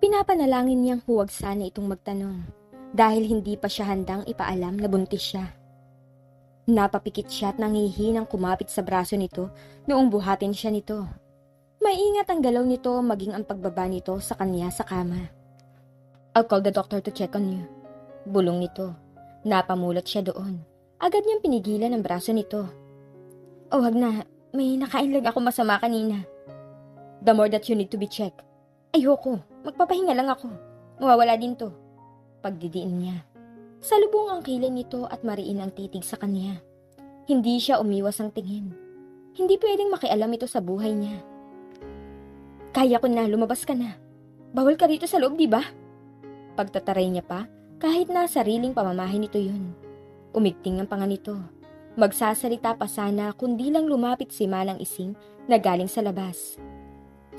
Pinapanalangin niyang huwag sana itong magtanong dahil hindi pa siya handang ipaalam na buntis siya. Napapikit siya at nangihinang kumapit sa braso nito noong buhatin siya nito. Maingat ang galaw nito maging ang pagbaba nito sa kanya sa kama. I'll call the doctor to check on you. Bulong nito. Napamulat siya doon. Agad niyang pinigilan ang braso nito. Oh, wag na. May nakain lang ako masama kanina. The more that you need to be checked. Ayoko. Magpapahinga lang ako. Mawawala din to. Pagdidiin niya. Salubong ang kilay nito at mariin ang titig sa kanya. Hindi siya umiwas ang tingin. Hindi pwedeng makialam ito sa buhay niya. Kaya ko na, lumabas ka na. Bawal ka rito sa loob, di ba? Pagtataray niya pa, kahit na sariling pamamahin nito yun. Umigting ang panga nito. Magsasalita pa sana kundi lang lumapit si Manang Ising na galing sa labas.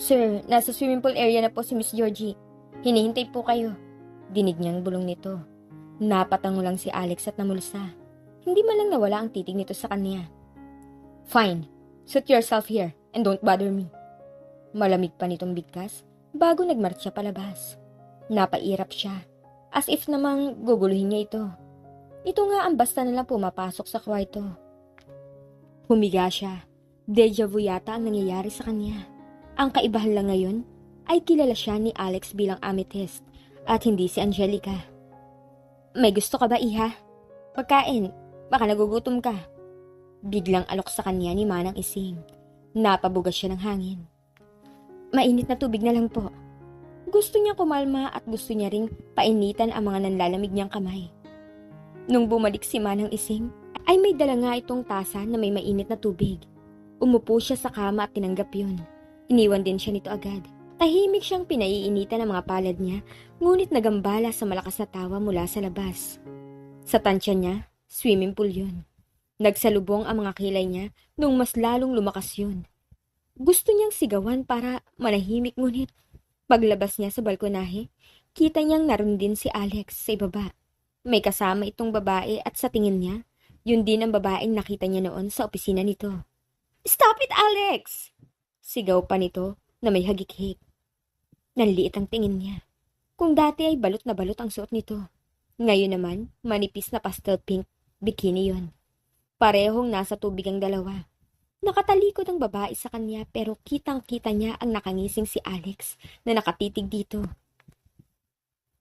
Sir, nasa swimming pool area na po si Miss Georgie. Hinihintay po kayo. Dinig niyang bulong nito. Napatango lang si Alex at namulsa. Hindi man lang nawala ang titig nito sa kanya. Fine. Suit yourself here and don't bother me. Malamig pa nitong bigkas bago nagmarcha palabas. Napairap siya. As if namang guguluhin niya ito. Ito nga ang basta nalang pumapasok sa kwarto. Humiga siya. Deja vu yata ang nangyayari sa kanya. Ang kaibahan lang ngayon ay kilala siya ni Alex bilang amethyst at hindi si Angelica. May gusto ka ba, Iha? Pagkain, baka nagugutom ka. Biglang alok sa kanya ni Manang Ising. Napabugas siya ng hangin. Mainit na tubig na lang po. Gusto niya kumalma at gusto niya ring painitan ang mga nanlalamig niyang kamay. Nung bumalik si Manang Ising, ay may dala nga itong tasa na may mainit na tubig. Umupo siya sa kama at tinanggap yun. Iniwan din siya nito agad. Tahimik siyang pinaiinitan ng mga palad niya, ngunit nagambala sa malakas na tawa mula sa labas. Sa tansya niya, swimming pool yun. Nagsalubong ang mga kilay niya nung mas lalong lumakas yun. Gusto niyang sigawan para manahimik ngunit paglabas niya sa balkonahe, kita niyang naroon din si Alex sa ibaba. May kasama itong babae at sa tingin niya, yun din ang babaeng nakita niya noon sa opisina nito. Stop it, Alex! Sigaw pa nito na may hagik-hik. Nanliit ang tingin niya. Kung dati ay balot na balot ang suot nito. Ngayon naman, manipis na pastel pink bikini yon. Parehong nasa tubig ang dalawa. Nakatalikod ang babae sa kanya pero kitang-kita niya ang nakangising si Alex na nakatitig dito.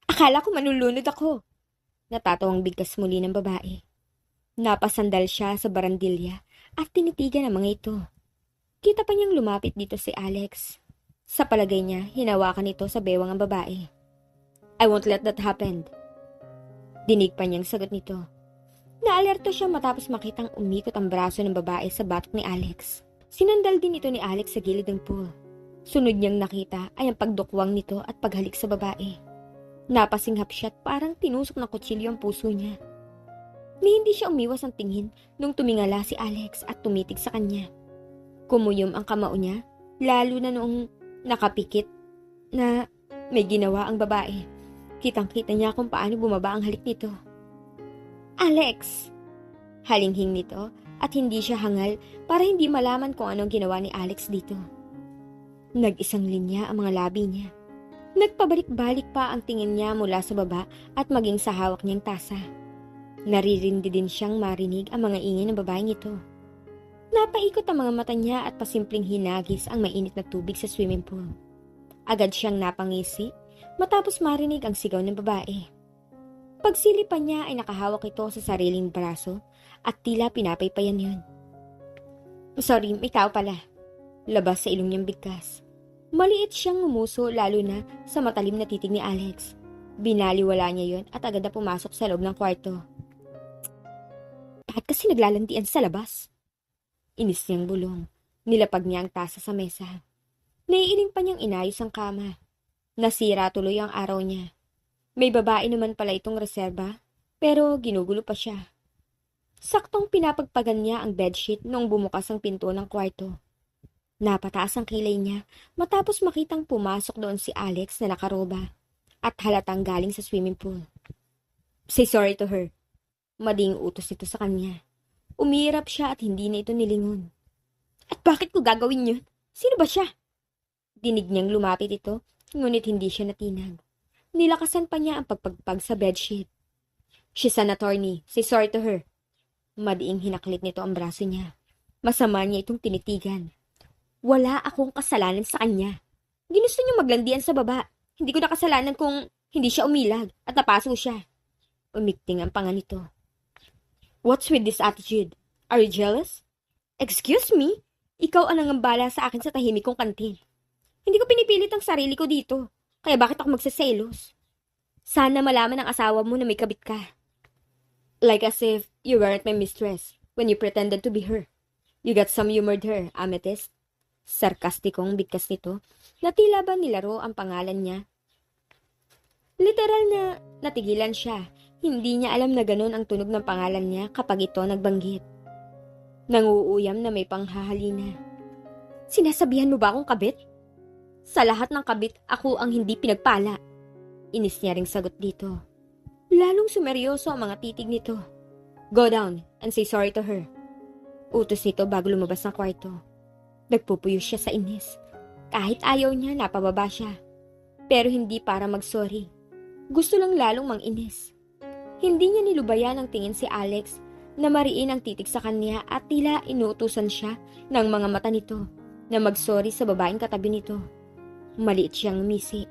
Akala ko manulunod ako. Natatawang bigkas muli ng babae. Napasandal siya sa barandilya at tinitigan ang mga ito. Kita pa niyang lumapit dito si Alex. Sa palagay niya, hinawakan ito sa bewang ang babae. I won't let that happen. Dinig pa niyang sagot nito. Naalerto siya matapos makitang umikot ang braso ng babae sa batok ni Alex. Sinandal din ito ni Alex sa gilid ng pool. Sunod niyang nakita ay ang pagdukwang nito at paghalik sa babae. Napasinghap siya at parang tinusok ng kutsilyo ang puso niya. Ni hindi siya umiwas ang tingin nung tumingala si Alex at tumitig sa kanya. Kumuyom ang kamao niya, lalo na noong nakapikit na may ginawa ang babae. Kitang-kita niya kung paano bumaba ang halik nito. Alex! Halinghing nito at hindi siya hangal para hindi malaman kung anong ginawa ni Alex dito. Nag-isang linya ang mga labi niya. Nagpabalik-balik pa ang tingin niya mula sa baba at maging sa hawak niyang tasa. Naririndi din siyang marinig ang mga ingay ng babaeng ito. Napaikot ang mga mata niya at pasimpleng hinagis ang mainit na tubig sa swimming pool. Agad siyang napangisi matapos marinig ang sigaw ng babae. Pagsilipan niya ay nakahawak ito sa sariling braso at tila pinapaypayan yun. Sorry, may tao pala. Labas sa ilong niyang bigkas. Maliit siyang ngumuso lalo na sa matalim na titig ni Alex. Binaliwala niya yon at agad na pumasok sa loob ng kwarto. Bakit kasi naglalandian sa labas? Inis niyang bulong. Nilapag niya ang tasa sa mesa. Naiiling pa niyang inayos ang kama. Nasira tuloy ang araw niya. May babae naman pala itong reserba, pero ginugulo pa siya. Saktong pinapagpagan niya ang bedsheet noong bumukas ang pinto ng kwarto. Napataas ang kilay niya matapos makitang pumasok doon si Alex na nakaroba at halatang galing sa swimming pool. Say sorry to her. Mading utos ito sa kanya. Umirap siya at hindi na ito nilingon. At bakit ko gagawin yun? Sino ba siya? Dinig niyang lumapit ito Ngunit hindi siya natinag. Nilakasan pa niya ang pagpagpag sa bedsheet. She's an attorney. Say sorry to her. Madiing hinaklit nito ang braso niya. Masama niya itong tinitigan. Wala akong kasalanan sa kanya. Ginusto niyo maglandian sa baba. Hindi ko na kasalanan kung hindi siya umilag at napaso siya. Umikting ang panga nito. What's with this attitude? Are you jealous? Excuse me? Ikaw ang nangambala sa akin sa tahimik kong kantin. Hindi ko pinipilit ang sarili ko dito. Kaya bakit ako magsaselos? Sana malaman ng asawa mo na may kabit ka. Like as if you weren't my mistress when you pretended to be her. You got some humored her, Amethyst. Sarkastikong bigkas nito na tila ba nilaro ang pangalan niya. Literal na natigilan siya. Hindi niya alam na ganun ang tunog ng pangalan niya kapag ito nagbanggit. Nanguuyam na may panghahalina. Sinasabihan mo ba akong kabit? Sa lahat ng kabit, ako ang hindi pinagpala. Inis niya ring sagot dito. Lalong sumeryoso ang mga titig nito. Go down and say sorry to her. Utos nito bago lumabas ng kwarto. Nagpupuyo siya sa inis. Kahit ayaw niya, napababa siya. Pero hindi para magsorry. Gusto lang lalong manginis. Hindi niya nilubayan ang tingin si Alex na mariin ang titig sa kanya at tila inuutusan siya ng mga mata nito na magsorry sa babaeng katabi nito. Maliit siyang umisi.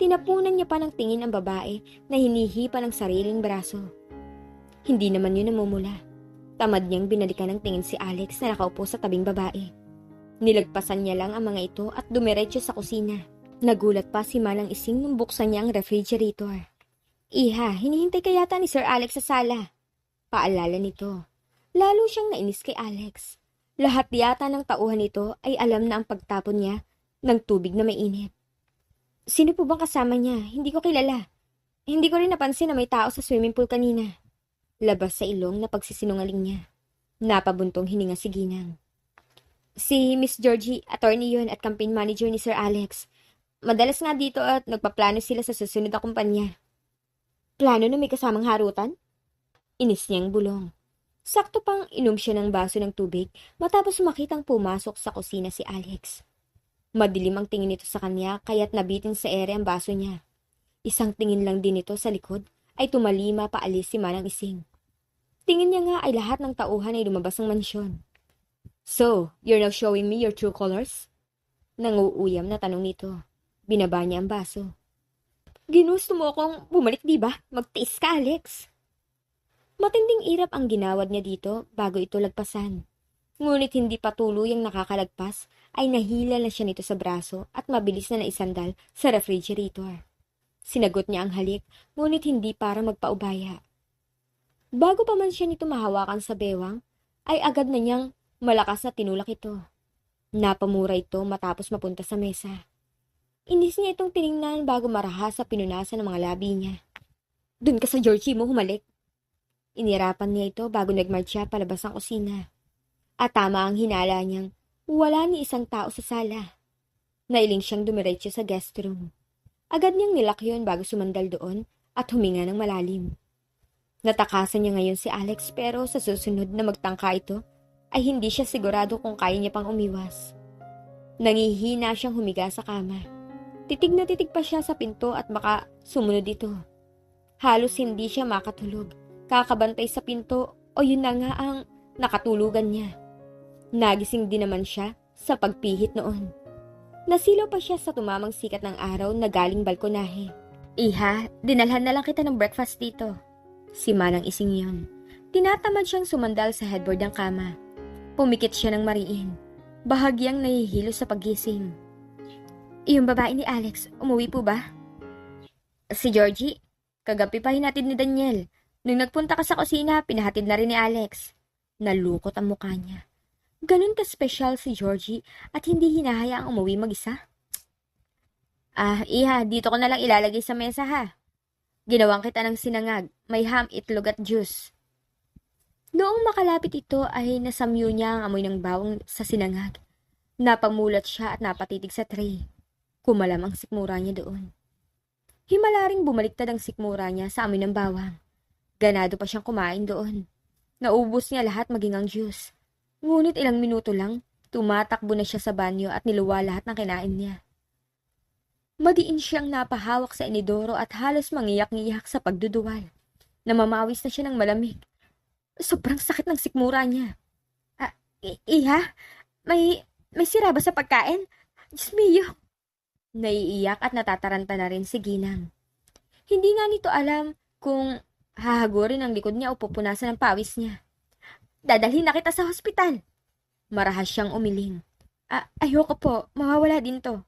Tinapunan niya pa ng tingin ang babae na hinihipa ng sariling braso. Hindi naman yun namumula. Tamad niyang binalikan ng tingin si Alex na nakaupo sa tabing babae. Nilagpasan niya lang ang mga ito at dumiretso sa kusina. Nagulat pa si Manang Ising nung buksan niya ang refrigerator. Iha, hinihintay ka yata ni Sir Alex sa sala. Paalala nito. Lalo siyang nainis kay Alex. Lahat yata ng tauhan nito ay alam na ang pagtapon niya ng tubig na mainit. Sino po bang kasama niya? Hindi ko kilala. Hindi ko rin napansin na may tao sa swimming pool kanina. Labas sa ilong na pagsisinungaling niya. Napabuntong hininga si Ginang. Si Miss Georgie, attorney yun at campaign manager ni Sir Alex. Madalas nga dito at nagpaplano sila sa susunod na kumpanya. Plano na may kasamang harutan? Inis niyang bulong. Sakto pang inom siya ng baso ng tubig matapos makitang pumasok sa kusina si Alex. Madilim ang tingin nito sa kanya kaya't nabitin sa ere ang baso niya. Isang tingin lang din ito sa likod ay tumalima paalis si Manang Ising. Tingin niya nga ay lahat ng tauhan ay lumabas ng mansyon. So, you're now showing me your true colors? Nanguuyam na tanong nito. Binaba niya ang baso. Ginusto mo akong bumalik, di ba? Magtiis ka, Alex. Matinding irap ang ginawad niya dito bago ito lagpasan. Ngunit hindi pa tuluyang nakakalagpas ay nahila na siya nito sa braso at mabilis na naisandal sa refrigerator. Sinagot niya ang halik, ngunit hindi para magpaubaya. Bago pa man siya nito mahawakan sa bewang, ay agad na niyang malakas na tinulak ito. Napamura ito matapos mapunta sa mesa. Inis niya itong tiningnan bago marahas sa pinunasan ng mga labi niya. Doon ka sa Georgie mo humalik. Inirapan niya ito bago nagmarcha palabas ng kusina. At tama ang hinala niyang wala ni isang tao sa sala. Nailing siyang dumiretso sa guest room. Agad niyang nilak bago sumandal doon at huminga ng malalim. Natakasan niya ngayon si Alex pero sa susunod na magtangka ito ay hindi siya sigurado kung kaya niya pang umiwas. Nangihina siyang humiga sa kama. Titig na titig pa siya sa pinto at baka sumunod ito. Halos hindi siya makatulog. Kakabantay sa pinto o yun na nga ang nakatulugan niya. Nagising din naman siya sa pagpihit noon. Nasilaw pa siya sa tumamang sikat ng araw na galing balkonahe. Iha, dinalhan na lang kita ng breakfast dito. Si Manang ising yon. Tinatamad siyang sumandal sa headboard ng kama. Pumikit siya ng mariin. Bahagyang nahihilo sa pagising. Yung babae ni Alex, umuwi po ba? Si Georgie, kagabi pa hinatid ni Daniel. Nung nagpunta ka sa kusina, pinahatid na rin ni Alex. Nalukot ang mukha niya. Ganun ka-special si Georgie at hindi hinahayaang umuwi mag-isa? Ah, iha, dito ko na lang ilalagay sa mesa ha. Ginawang kita ng sinangag, may ham, itlog at juice. Noong makalapit ito ay nasamyo niya ang amoy ng bawang sa sinangag. Napamulat siya at napatitig sa tray. Kumalam ang sikmura niya doon. Himalaring bumaliktad ang sikmura niya sa amoy ng bawang. Ganado pa siyang kumain doon. Naubos niya lahat maging ang juice. Ngunit ilang minuto lang, tumatakbo na siya sa banyo at niluwa lahat ng kinain niya. Madiin siyang napahawak sa inidoro at halos mangiyak-ngiyak sa pagduduwal. Namamawis na siya ng malamig. Sobrang sakit ng sikmura niya. Ah, iha? May, may sira ba sa pagkain? Diyos mio! Naiiyak at natataranta na rin si Ginang. Hindi nga nito alam kung hahagurin ang likod niya o pupunasan ang pawis niya. Dadalhin na kita sa hospital. Marahas siyang umiling. Ah, ayoko po, mawawala din to.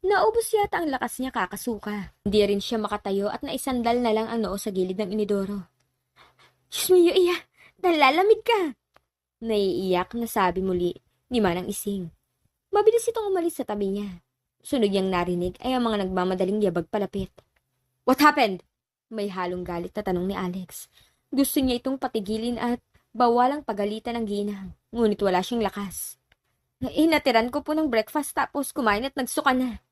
Naubos yata ang lakas niya kakasuka. Hindi rin siya makatayo at naisandal na lang ang noo sa gilid ng inidoro. Diyos mio, iya, nalalamig ka. Naiiyak na sabi muli ni Manang Ising. Mabilis itong umalis sa tabi niya. Sunod niyang narinig ay ang mga nagmamadaling yabag palapit. What happened? May halong galit na tanong ni Alex. Gusto niya itong patigilin at bawalang pagalitan ng ginang. Ngunit wala siyang lakas. Inatiran ko po ng breakfast tapos kumain at nagsuka na.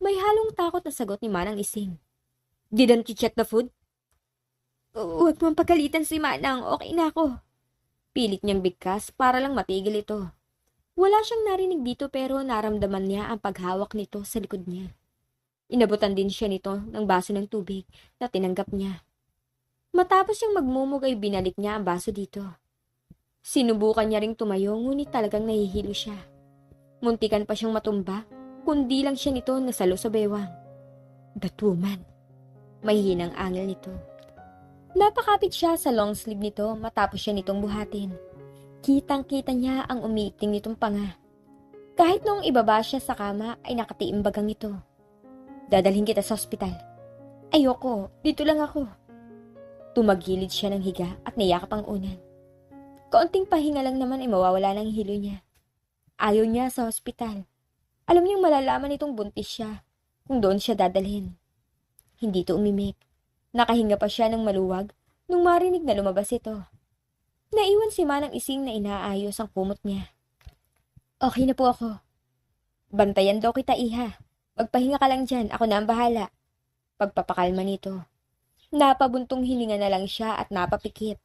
May halong takot na sagot ni Manang Ising. Didn't you check the food? Huwag mong pagalitan si Manang, okay na ako. Pilit niyang bigkas para lang matigil ito. Wala siyang narinig dito pero naramdaman niya ang paghawak nito sa likod niya. Inabutan din siya nito ng baso ng tubig na tinanggap niya. Matapos siyang magmumug ay binalik niya ang baso dito. Sinubukan niya ring tumayo ngunit talagang nahihilo siya. Muntikan pa siyang matumba, kundi lang siya nito nasalo sa bewang. That woman. May hinang angel nito. Napakapit siya sa long sleeve nito matapos siya nitong buhatin. Kitang-kita niya ang umiiting nitong panga. Kahit noong ibaba siya sa kama ay nakatiimbagang ito. Dadalhin kita sa ospital. Ayoko, dito lang ako. Tumagilid siya ng higa at niyakap ang unan. Kaunting pahinga lang naman ay mawawala ng hilo niya. Ayaw niya sa ospital. Alam niyang malalaman itong buntis siya kung doon siya dadalhin. Hindi to umimik. Nakahinga pa siya ng maluwag nung marinig na lumabas ito. Naiwan si Manang Ising na inaayos ang kumot niya. Okay na po ako. Bantayan daw kita, iha. Magpahinga ka lang dyan, ako na ang bahala. Pagpapakalma nito. Napabuntong hilinga na lang siya at napapikit.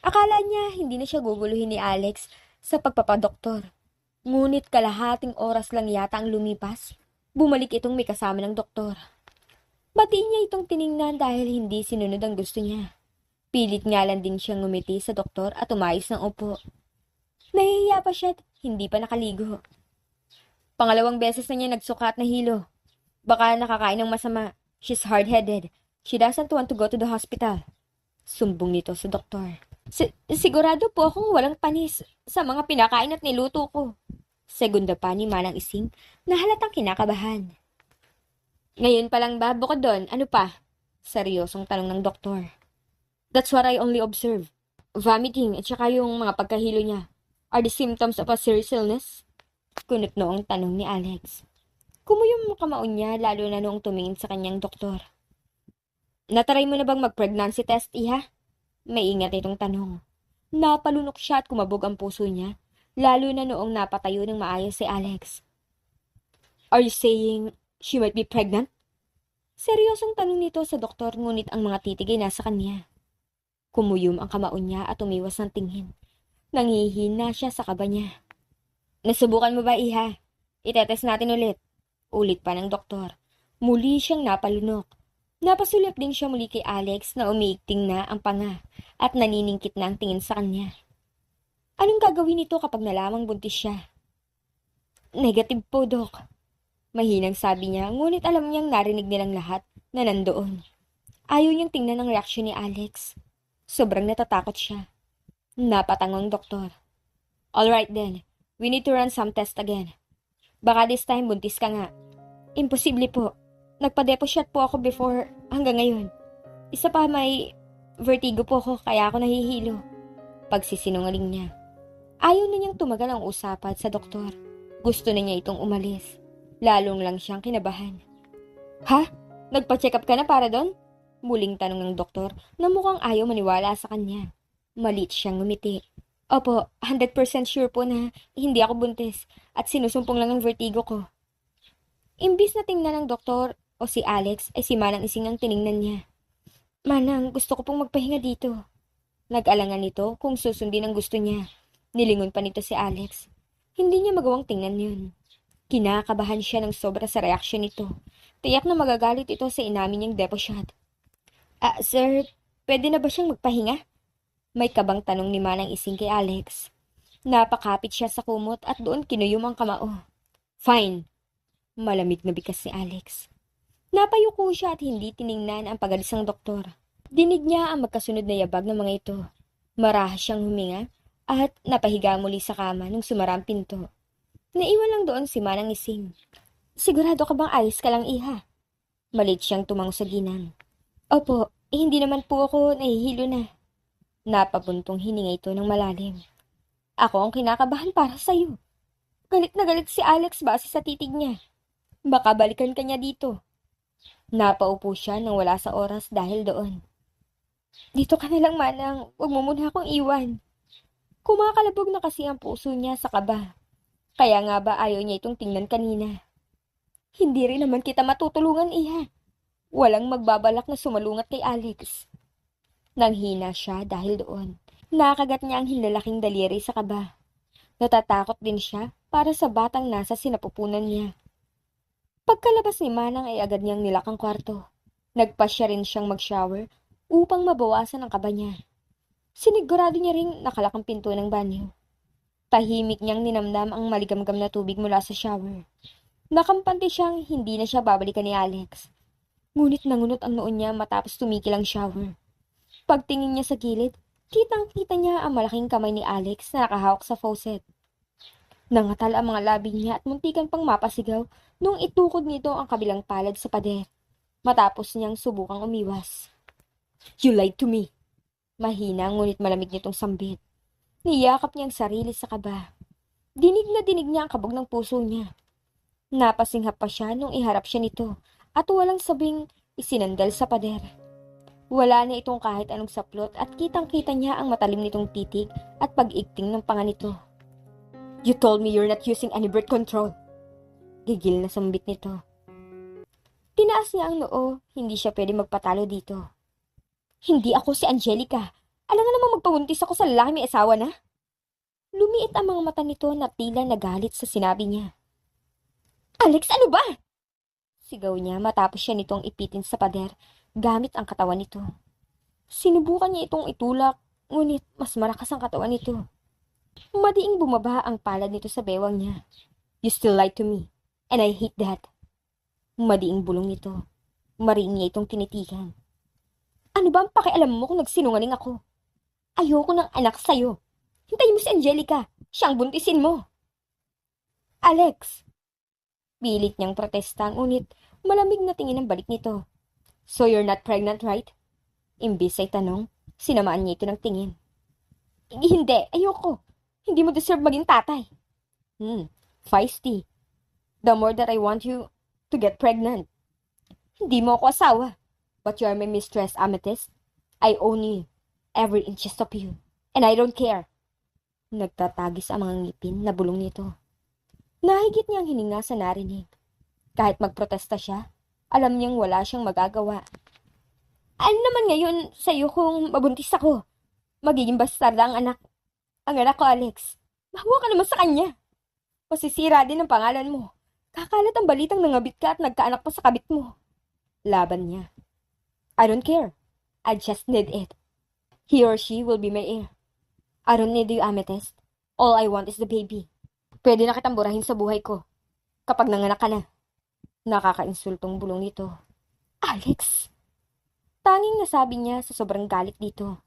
Akala niya hindi na siya guguluhin ni Alex sa pagpapadoktor. Ngunit kalahating oras lang yata ang lumipas, bumalik itong may kasama ng doktor. Batiin niya itong tiningnan dahil hindi sinunod ang gusto niya. Pilit nga lang din siyang ngumiti sa doktor at umayos ng upo. Nahihiya pa siya at hindi pa nakaligo. Pangalawang beses na niya nagsukat na hilo. Baka nakakain ng masama. She's hard-headed. She doesn't want to go to the hospital. Sumbong nito sa doktor. Si- sigurado po akong walang panis sa mga pinakain at niluto ko. Segunda pa ni Manang Ising na halatang kinakabahan. Ngayon pa lang ba, bukod doon, ano pa? Seryosong tanong ng doktor. That's what I only observe. Vomiting at saka yung mga pagkahilo niya. Are the symptoms of a serious illness? Kunot noong tanong ni Alex. Kumuyong kamaon niya lalo na noong tumingin sa kanyang doktor. Nataray mo na bang mag-pregnancy test, iha? May ingat itong tanong. Napalunok siya at kumabog ang puso niya, lalo na noong napatayo ng maayos si Alex. Are you saying she might be pregnant? Seryosong tanong nito sa doktor ngunit ang mga titig ay nasa kanya. Kumuyom ang kamaon niya at umiwas ng tingin. Nangihina siya sa kaba niya. Nasubukan mo ba, iha? Itetest natin ulit. Ulit pa ng doktor. Muli siyang napalunok. Napasulyap din siya muli kay Alex na umiikting na ang panga at naniningkit na ang tingin sa kanya. Anong gagawin nito kapag nalamang buntis siya? Negative po, Dok. Mahinang sabi niya, ngunit alam niyang narinig nilang lahat na nandoon. Ayaw niyang tingnan ang reaksyon ni Alex. Sobrang natatakot siya. Napatangong doktor. Alright then, we need to run some test again. Baka this time buntis ka nga. Imposible po. Nagpa-depo shot po ako before hanggang ngayon. Isa pa may vertigo po ako kaya ako nahihilo. Pagsisinungaling niya. Ayaw na niyang tumagal ang usapan sa doktor. Gusto na niya itong umalis. Lalong lang siyang kinabahan. Ha? Nagpa-check up ka na para doon? Muling tanong ng doktor na mukhang ayaw maniwala sa kanya. Malit siyang ngumiti. Opo, 100% sure po na hindi ako buntis at sinusumpong lang ang vertigo ko. Imbis na tingnan ng doktor o si Alex ay si Manang Ising ang tiningnan niya. Manang, gusto ko pong magpahinga dito. Nag-alangan nito kung susundin ang gusto niya. Nilingon pa nito si Alex. Hindi niya magawang tingnan yun. Kinakabahan siya ng sobra sa reaksyon nito. Tiyak na magagalit ito sa inamin niyang depo shot. Ah, sir, pwede na ba siyang magpahinga? May kabang tanong ni Manang Ising kay Alex. Napakapit siya sa kumot at doon kinuyom ang kamao. Fine. Malamig na bikas ni Alex. Napayuko siya at hindi tiningnan ang pagalis ng doktor. Dinig niya ang magkasunod na yabag ng mga ito. Marahas siyang huminga at napahiga muli sa kama nung sumara ang pinto. Naiwan lang doon si Manang Ising. Sigurado ka bang ayos ka lang, iha? Malit siyang tumango sa ginang. Opo, eh, hindi naman po ako nahihilo na. Napabuntong hininga ito ng malalim. Ako ang kinakabahan para sa'yo. Galit na galit si Alex base sa titig niya. Baka balikan ka niya dito. Napaupo siya nang wala sa oras dahil doon. Dito ka na lang, Manang. Huwag mo muna akong iwan. Kumakalabog na kasi ang puso niya sa kaba. Kaya nga ba ayaw niya itong tingnan kanina? Hindi rin naman kita matutulungan, iha. Walang magbabalak na sumalungat kay Alex. Nanghina siya dahil doon. Nakagat niya ang hinlalaking daliri sa kaba. Natatakot din siya para sa batang nasa sinapupunan niya. Pagkalabas ni Manang ay agad niyang nilakang kwarto. Nagpasya rin siyang mag-shower upang mabawasan ang kaba niya. Sinigurado niya ring nakalakang pinto ng banyo. Tahimik niyang ninamdam ang maligamgam na tubig mula sa shower. Nakampante siyang hindi na siya babalikan ni Alex. Ngunit nangunot ang noon niya matapos tumikil ang shower. Pagtingin niya sa gilid, kitang-kita niya ang malaking kamay ni Alex na nakahawak sa faucet. Nangatal ang mga labi niya at muntikan pang mapasigaw nung itukod nito ang kabilang palad sa pader. Matapos niyang subukang umiwas. You lied to me. Mahina ngunit malamig nitong sambit. Niyakap niya ang sarili sa kaba. Dinig na dinig niya ang kabog ng puso niya. Napasinghap pa siya nung iharap siya nito at walang sabing isinandal sa pader. Wala na itong kahit anong saplot at kitang-kita niya ang matalim nitong titig at pag-igting ng panga nito. You told me you're not using any birth control. Gigil na sambit nito. Tinaas niya ang noo, hindi siya pwede magpatalo dito. Hindi ako si Angelica. Alam nga namang magpabuntis ako sa lalaki may asawa na. Lumiit ang mga mata nito na tila nagalit sa sinabi niya. Alex, ano ba? Sigaw niya matapos siya nitong ipitin sa pader gamit ang katawan nito. Sinubukan niya itong itulak, ngunit mas malakas ang katawan nito. Madiing bumaba ang palad nito sa bewang niya. You still lie to me, and I hate that. Madiing bulong nito. Mariing niya itong tinitigan. Ano ba ang pakialam mo kung nagsinungaling ako? Ayoko ng anak sa'yo. Hintayin mo si Angelica. Siya ang buntisin mo. Alex! Pilit niyang protesta ngunit malamig na tingin ang balik nito. So you're not pregnant, right? Imbis ay tanong, sinamaan niya ito ng tingin. Hindi, ayoko. Hindi mo deserve maging tatay. Hmm, feisty. The more that I want you to get pregnant. Hindi mo ako asawa. But you are my mistress, Amethyst. I own you. Every inches of you. And I don't care. Nagtatagis ang mga ngipin na bulong nito. Nahigit niyang hininga sa narinig. Kahit magprotesta siya, alam niyang wala siyang magagawa. Ano naman ngayon sa'yo kung mabuntis ako? Magiging bastarda ang anak. Ang anak ko, Alex. Mahuwa ka naman sa kanya. Masisira din ang pangalan mo. Kakalat ang balitang nangabit ka at nagkaanak pa sa kabit mo. Laban niya. I don't care. I just need it. He or she will be my heir. I don't need you, Amethyst. All I want is the baby. Pwede na kitang burahin sa buhay ko. Kapag nanganak ka na. Nakakainsultong bulong nito. Alex! Tanging nasabi niya sa sobrang galit dito.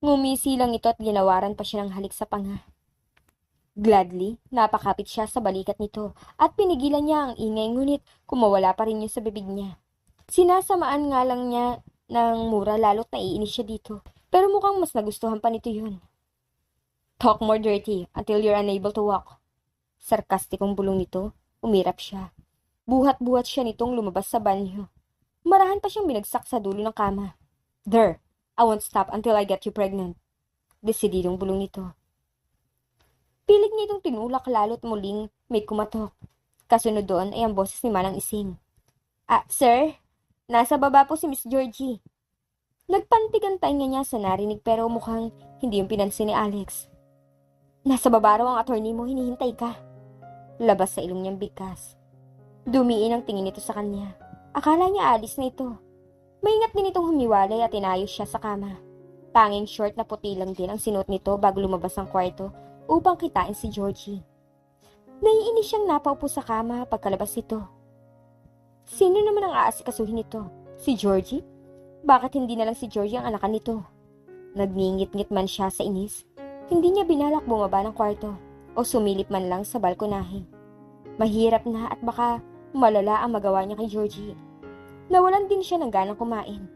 Ngumisi lang ito at ginawaran pa siya ng halik sa panga. Gladly, napakapit siya sa balikat nito at pinigilan niya ang ingay ngunit kumawala pa rin yun sa bibig niya. Sinasamaan nga lang niya ng mura lalo't naiinis siya dito. Pero mukhang mas nagustuhan pa nito yun. Talk more dirty until you're unable to walk. Sarkastikong bulong nito, umirap siya. Buhat-buhat siya nitong lumabas sa banyo. Marahan pa siyang binagsak sa dulo ng kama. There, I won't stop until I get you pregnant. Desididong bulong nito. Pilit niya itong tinulak lalo't muling may kumatok. Kasunod doon ay ang boses ni Manang Ising. Ah, sir, nasa baba po si Miss Georgie. Nagpantigan tainga niya sa narinig pero mukhang hindi yung pinansin ni Alex. Nasa baba raw ang attorney mo, hinihintay ka. Labas sa ilong niyang bigkas. Dumiin ang tingin nito sa kanya. Akala niya alis na ito. Maingat din itong humiwalay at inayos siya sa kama. Tanging short na puti lang din ang sinuot nito bago lumabas ng kwarto upang kitain si Georgie. Naiinis siyang napaupo sa kama pagkalabas nito. Sino naman ang aasikasuhin nito? Si Georgie? Bakit hindi na lang si Georgie ang anakan nito? Nagngingit-ngit man siya sa inis. Hindi niya binalak bumaba ng kwarto o sumilip man lang sa balkonahe. Mahirap na at baka malala ang magawa niya kay Georgie. Nawalan din siya ng ganang kumain.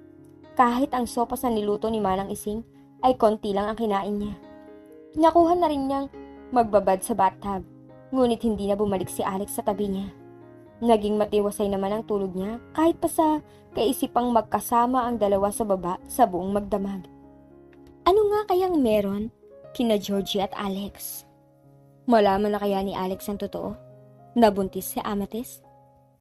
Kahit ang sopas na niluto ni Manang Ising ay konti lang ang kinain niya. Nakuha na rin niyang magbabad sa bathtub, ngunit hindi na bumalik si Alex sa tabi niya. Naging matiwasay naman ang tulog niya kahit pa sa kaisipang magkasama ang dalawa sa baba sa buong magdamag. Ano nga kayang meron kina Georgie at Alex? Malaman na kaya ni Alex ang totoo? Nabuntis si Amethyst?